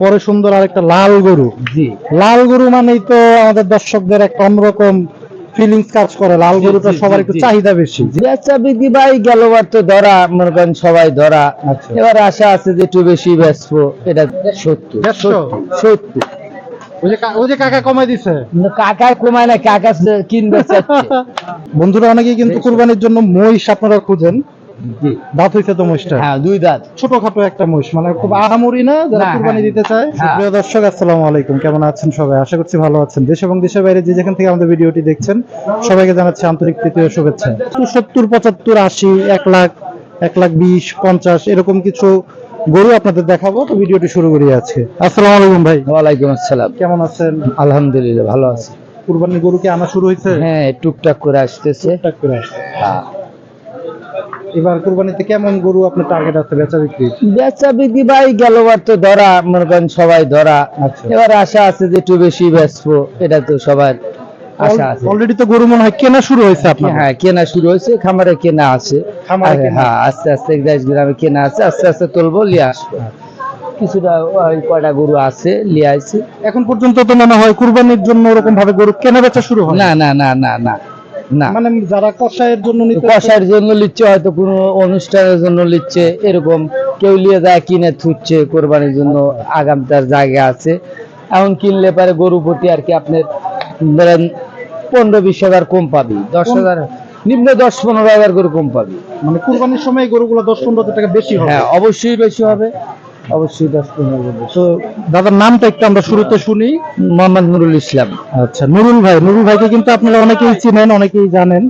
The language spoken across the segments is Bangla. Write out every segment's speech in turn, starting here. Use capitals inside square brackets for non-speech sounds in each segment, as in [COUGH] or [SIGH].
পরে সুন্দর আরেকটা লাল গরু। জি। লাল গরু মানেই তো আমাদের দর্শকদের একটা অন্যরকম ফিলিংস কাজ করে। লাল গরুটা সবার একটু চাহিদা বেশি। বেচা বিক্রি ভাই গেলবার তো ধরা মনে করেন সবাই ধরা। আচ্ছা। এবার আশা আছে যে একটু বেশি বেচবো এটা সত্য? সত্য। বন্ধুরা অনেকেই কিন্তু কুরবানির জন্য মহিষ আপনারা খুঁজেন। দাঁত হইছে তো মহিষটা হ্যাঁ দুই দাঁত। ছোটখাটো একটা মহিষ মানে খুব আহামরি না যারা কুরবানি হ্যাঁ। দিতে চায়। হ্যাঁ। প্রিয় দর্শক আসসালামু আলাইকুম। কেমন আছেন সবাই? আশা করছি ভালো আছেন। দেশ এবং দেশের বাইরে যে যেখান থেকে আমাদের ভিডিওটি দেখছেন সবাইকে জানাচ্ছি আন্তরিক শুভেচ্ছা। সত্তর পঁচাত্তর আশি এক লাখ এক লাখ বিশ পঞ্চাশ এরকম কিছু গরু আপনাদের দেখাবো। তো ভিডিওটি শুরু করি আজকে। আসসালামু আলাইকুম ভাই। ওয়ালাইকুম আসসালাম। কেমন আছেন? আলহামদুলিল্লাহ ভালো আছি। কুরবানির গরু কি আনা শুরু হয়েছে? হ্যাঁ টুকটাক করে আসতেছে। টুকটাক করে আসছে। হ্যাঁ। এবার কুরবানিতে কেমন গরু আপনার টার্গেট আছে বেচা বিক্রি? বেচা বিক্রি ভাই গেলবার তো ধরা মনে করেন সবাই ধরা। আচ্ছা। এবার আশা আছে যে একটু বেশি বেচবো এটা তো সবার আশা আছে। অলরেডি তো গরু মনে হয় কেনা শুরু হয়েছে আপনার? হ্যাঁ কেনা শুরু হয়েছে খামারে কেনা আছে। খামারে হ্যাঁ আস্তে আস্তে দেশ গ্রামে কেনা আছে আস্তে আস্তে তুলবো লিয়ে আসব। কিছুটা ওই কয়টা গরু আছে লিয়ে এখন পর্যন্ত তো মনে হয় কুরবানির জন্য ওরকম ভাবে গরু কেনা বেচা শুরু হয় না না না না না। না। মানে যারা কষায়ের জন্য কষার জন্য লিচ্ছে হয়তো কোনো অনুষ্ঠানের জন্য লিচ্ছে এরকম কেউ নিয়ে যায় কিনে থুচ্ছে কোরবানির জন্য আগাম তার জায়গা আছে। এখন কিনলে পারে গরু প্রতি আর কি আপনার ধরেন পনেরো বিশ হাজার কম পাবি দশ হাজার নিম্ন দশ পনেরো হাজার গরু কম পাবি। মানে কোরবানির সময় গরুগুলো দশ পনেরো হাজার টাকা বেশি হবে। হ্যাঁ অবশ্যই বেশি হবে। অবশ্যই দশ পনেরো বেশি। তো দাদার নামটা একটু আমরা শুরুতে শুনি মোহাম্মদ নুরুল ইসলাম। আচ্ছা নুরুল ভাই নুরুল ভাইকে কিন্তু আপনারা অনেকেই চিনেন অনেকেই জানেন।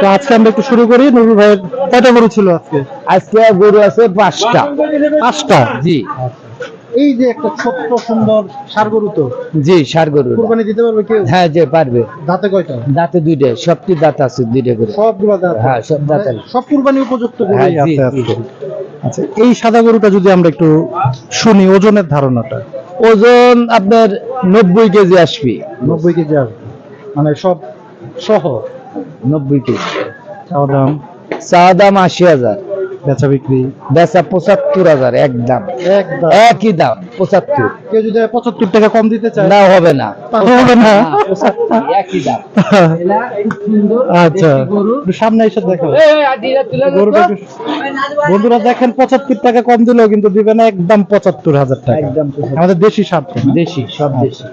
তো আজকে আমরা একটু শুরু করি। নুরুল ভাইয়ের কয়টা গরু ছিল আজকে? আজকে গরু আছে পাঁচটা। পাঁচটা? জি। এই যে একটা ছোট্ট সুন্দর সার গরু তো? জি সার গরু। কুরবানি দিতে পারবে কেউ? হ্যাঁ যে পারবে। দাঁতে কয়টা? দাঁতে দুইটা সবটি দাঁত আছে দুইটা করে। সবগুলো দাঁত হ্যাঁ সব দাঁত মানে সব কুরবানি উপযুক্ত গরুই হ্যাঁ, আছে আচ্ছা এই সাদা গরুটা যদি আমরা একটু শুনি ওজনের ধারণাটা। ওজন আপনার নব্বই কেজি আসবে। নব্বই কেজি আসবে। মানে সব সহ নব্বই কেজি। চাওয়া দাম? চাওয়া দাম আশি হাজার। বেচা বিক্রি? বেচা পঁচাত্তর হাজার একদম একদম একই দাম। পঁচাত্তর। কেউ যদি পঁচাত্তর টাকা কম দিতে চায় না হবে না। হবে না। না, 75, একই দাম। সুন্দর, আচ্ছা। সামনে এসে দেখো। বন্ধুরা দেখেন পঁচাত্তর টাকা কম দিলেও কিন্তু দিবে না একদম পঁচাত্তর হাজার টাকা। একদম আমাদের দেশি স্বাদ দেশি সব দেশি।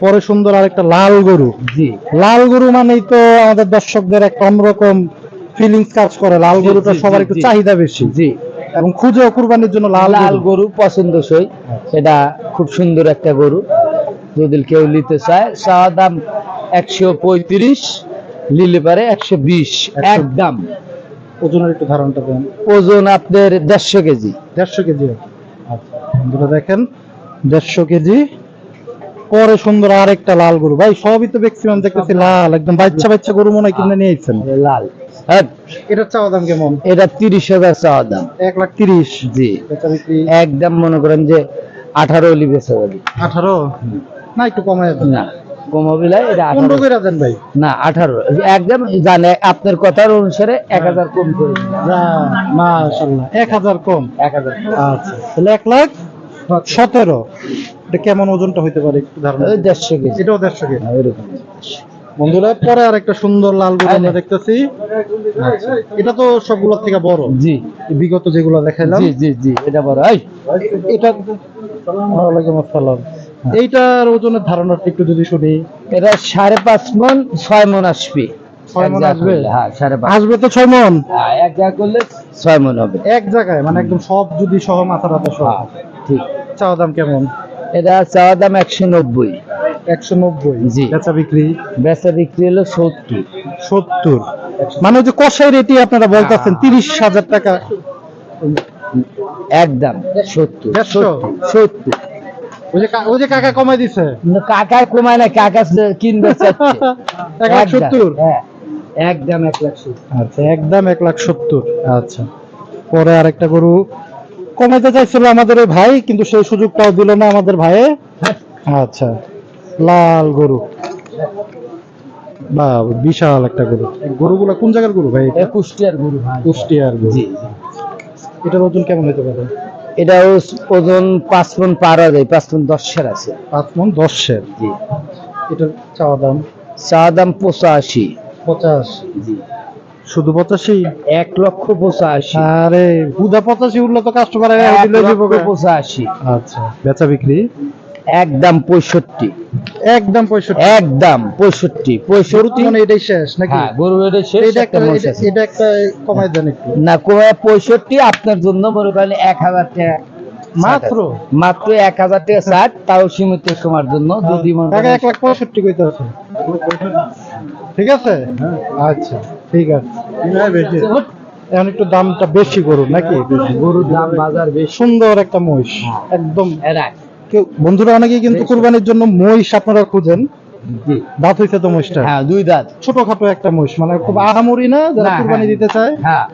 পরে সুন্দর আরেকটা লাল গরু। জি। লাল গরু মানেই তো আমাদের দর্শকদের একটা অন্যরকম ফিলিংস কাজ করে। লাল গরুটা সবার একটু চাহিদা বেশি। জি। এবং খুঁজেও কুরবানির জন্য লাল লাল গরু। গরু পছন্দসই এটা খুব সুন্দর একটা গরু। যদি কেউ নিতে চায় চাওয়া দাম একশো পঁয়ত্রিশ নিলে পারে একশো বিশ 120 একদম ওজনের একটু ধারণটা দেন। ওজন আপনার দেড়শো কেজি। দেড়শো কেজি আচ্ছা দেখেন দেড়শো কেজি। পরে সুন্দর আরেকটা লাল গরু। ভাই সবই তো ম্যাক্সিমাম দেখতেছি লাল একদম বাচ্চা বাচ্চা গরু মনে হয় কিনে নিয়েছেন লাল। হ্যাঁ। এটার চাওয়া দাম কেমন? এটা তিরিশ হাজার চাওয়া দাম। এক লাখ তিরিশ? জি। একদম মনে করেন যে আঠারো হলি বেচা যাবে। আঠারো? না একটু কমায় না কমাবিলা এটা আঠারো। করে দেন ভাই। না আঠারো। একদম জানে আপনার কথার অনুসারে এক হাজার কম করে মাশাল্লাহ এক হাজার কম? এক হাজার আচ্ছা তাহলে এক লাখ সতেরো। এটা কেমন ওজনটা হইতে পারে একটু ধারণা দেড়শো কেজি। এটাও দেড়শো কেজি। হ্যাঁ, ওইরকম। বন্ধুরা পরে আর একটা সুন্দর লাল গরু হ্যাঁ, আমরা হ্যাঁ। দেখতেছি। এটা তো সবগুলোর থেকে বড়। জি। বিগত যেগুলো দেখাইলাম। জি জি জি এটা বড়। এই। এটা ওয়ালাইকুম আসসালাম এইটার ওজনের ধারণাটা একটু যদি শুনি। এটা সাড়ে পাঁচ মন ছয় মন আসবে? হ্যাঁ তো ছয় মন? হ্যাঁ, এক জায়গা করলে ছয় মন হবে। এক জায়গায় মানে একদম সব যদি সহ মাথা রাতা সহ। হ্যাঁ, ঠিক। চাওয়া দাম কেমন? এটা চাওয়া দাম একশো নব্বই। একশো নব্বই? জি। বেচা বিক্রি? বেচা বিক্রি হলো সত্তর। সত্তর? মানে যে কষাই রেটি আপনারা বলতেছেন তিরিশ হাজার টাকা। একদম সত্তর। সত্তর, ওই যে কাকা কমাই দিছে। না, কাকার কমায় না কাকা কিনবে [LAUGHS] সত্তর? হ্যাঁ, একদম এক লাখ সত্তর। আচ্ছা একদম এক লাখ সত্তর। আচ্ছা। পরে আরেকটা গরু কমাইতে চাইছিল আমাদের ওই ভাই কিন্তু সেই সুযোগটাও দিল না আমাদের ভাইয়ে। আচ্ছা লাল গরু। বা বিশাল একটা গরু। গরুগুলা কোন জায়গার গরু ভাই? কুষ্টিয়ার গরু ভাই। কুষ্টিয়ার গরু। জি এটার ওজন কেমন হতে পারে? এটা ওজন পাঁচ মন পার হয়ে যায় পাঁচ মন দশের আছে। পাঁচ মন দশের জি। এটার চাওয়া দাম? চা দাম পঁচাশি। পঁচাশ। শুধু পঁচাশি? এক লক্ষ পঁচাশি। আরে পঁচাশি উঠল তো কাস্টমার পঁচাশি। আচ্ছা। বেচা বিক্রি? একদম পঁয়ষট্টি। একদম পঁয়ষট্টি। একদম পঁয়ষট্টি। পঁয়ষট্টি মানে এটাই শেষ নাকি? হ্যাঁ গরু শেষ এটা একটা এটা- একটা কমাই দেন একটু। না পঁয়ষট্টি আপনার জন্য মনে করেন এক হাজার টাকা। মাত্র? মাত্র এক হাজার টাকা ষাট তাও সীমিত সময়ের জন্য যদি মনে এক লাখ পঁয়ষট্টি কইতে আছে ঠিক আছে? আচ্ছা। ঠিক আছে। এখন একটু দামটা বেশি করুন নাকি? গরুর দাম বাজার বেশি। সুন্দর একটা মহিষ একদম। কেউ বন্ধুরা অনেকেই কিন্তু কুরবানির জন্য মহিষ আপনারা খুঁজেন। দাঁত হইছে তো মহিষটা? হ্যাঁ দুই দাঁত। ছোটখাটো একটা মহিষ মানে খুব আহামরি না যারা কুরবানি হ্যাঁ। দিতে চায়? হ্যাঁ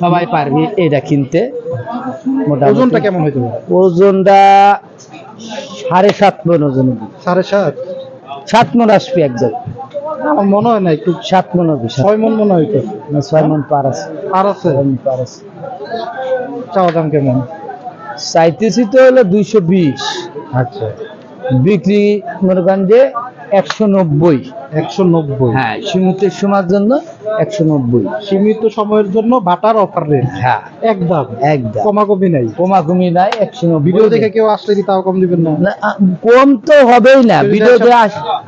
সবাই পারবে এটা কিনতে ওজনটা কেমন হইতে পারে? ওজনটা সাড়ে সাত মন ওজন সাড়ে সাত? সাত মন আসবে একদম। আমার মনে হয় না একটু সাত মন হবে ছয় মন মনে। হয় তো? ছয় মন পার আছে। আর আছে? পার আছে। চাওয়া দাম কেমন? চাইতেছি তো হলো দুইশো বিশ। আচ্ছা। বিক্রি মনে করেন যে একশো নব্বই। একশো নব্বই। হ্যাঁ সীমিত সময়ের জন্য একশো নব্বই। সীমিত সময়ের জন্য বাটার অফার রেট হ্যাঁ। একদম। একদম। কমাকমি নাই। কমাকমি নাই একশো নব্বই ভিডিও দেখে কেউ আসলে কি তাও কম দিবেন না? কম তো হবেই না। ভিডিওতে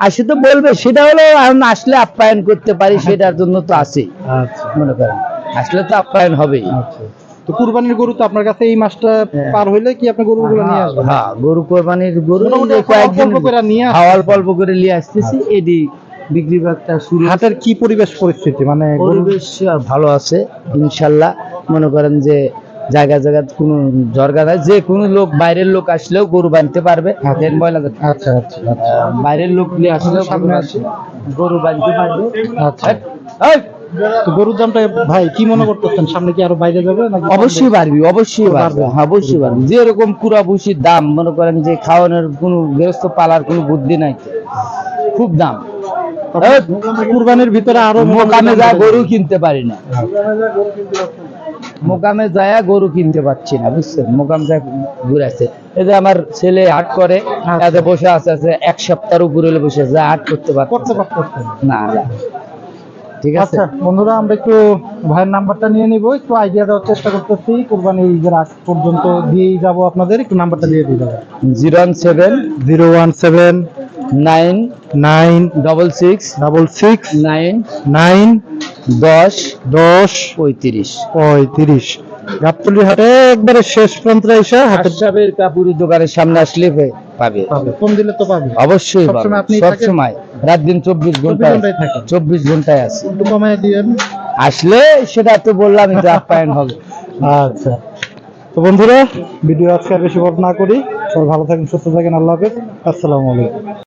আসে তো বলবে সেটা হলো এখন আসলে আপ্যায়ন করতে পারি সেটার জন্য তো আছেই। আচ্ছা। মনে করেন আসলে তো আপ্যায়ন হবেই। আচ্ছা। তো কুরবানির গরু তো আপনার কাছে এই মাসটা হ্যাঁ। পার হইলে কি আপনি গরুগুলো নিয়ে আসবেন? হ্যাঁ গরু কোরবানির গরু কয়েকদিন করে নিয়ে। হ্যাঁ, অল্প অল্প করে নিয়ে আসতেছি এডি বিক্রি বার্তা শুরু হাটের কি পরিবেশ পরিস্থিতি? মানে পরিবেশ ভালো আছে ইনশাল্লাহ। মনে করেন যে জায়গা জায়গা কোনো ঝরগা নাই যে কোনো লোক বাইরের লোক আসলেও গরু বানতে পারবে। ময়লা আচ্ছা আচ্ছা আচ্ছা। বাইরের লোক নিয়ে আসলেও গরু বানতে পারবে। আচ্ছা। তো গরুর দামটা ভাই কি মনে করতেছেন? সামনে কি আরও বাইরে যাবে নাকি অবশ্যই পারবি অবশ্যই। হ্যাঁ অবশ্যই পারবি যেরকম কুড়া ভুষির দাম মনে করেন যে খাওয়ানোর কোনো গৃহস্থ পালার কোনো বুদ্ধি নাই। খুব দাম। কুরবানির ভিতরে আরও মোকামে যা গরু কিনতে পারি না। মোকামে যায় গরু কিনতে পারছি না বুঝছেন? মোকাম যা ঘুরে আছে এই যে আমার ছেলে হাট করে এতে বসে আছে আছে এক সপ্তাহের উপরে বসে যা হাট করতে পারছে করতে পারতেছেন না। না ঠিক আছে? আচ্ছা বন্ধুরা আমরা একটু ভাইয়ের নাম্বারটা নিয়ে নিব একটু আইডিয়া দেওয়ার চেষ্টা করতেছি। কুরবানি ঈদের আগ পর্যন্ত দিয়েই যাব আপনাদের একটু নাম্বারটা দিয়ে দিই দাদা। Zero seven zero one seven nine nine double six double six nine nine দশ দশ পঁয়ত্রিশ। পঁয়ত্রিশ। হাটে একবারে শেষ প্রান্তে এসে হাটে আশরাফের কাপুরি দোকানের সামনে আসলে পাবে। ফোন দিলে তো পাবে। অবশ্যই সব সময় রাত দিন চব্বিশ ঘন্টায় চব্বিশ ঘন্টায় আছে। কমায় দিয়েন। আসলে সেটা তো বললাম যে আপ্যায়ন হবে। আচ্ছা। তো বন্ধুরা ভিডিও আজকে আর বেশি বড় না করি। সবাই ভালো থাকেন সুস্থ থাকেন। আল্লাহ হাফেজ। আসসালামু আলাইকুম।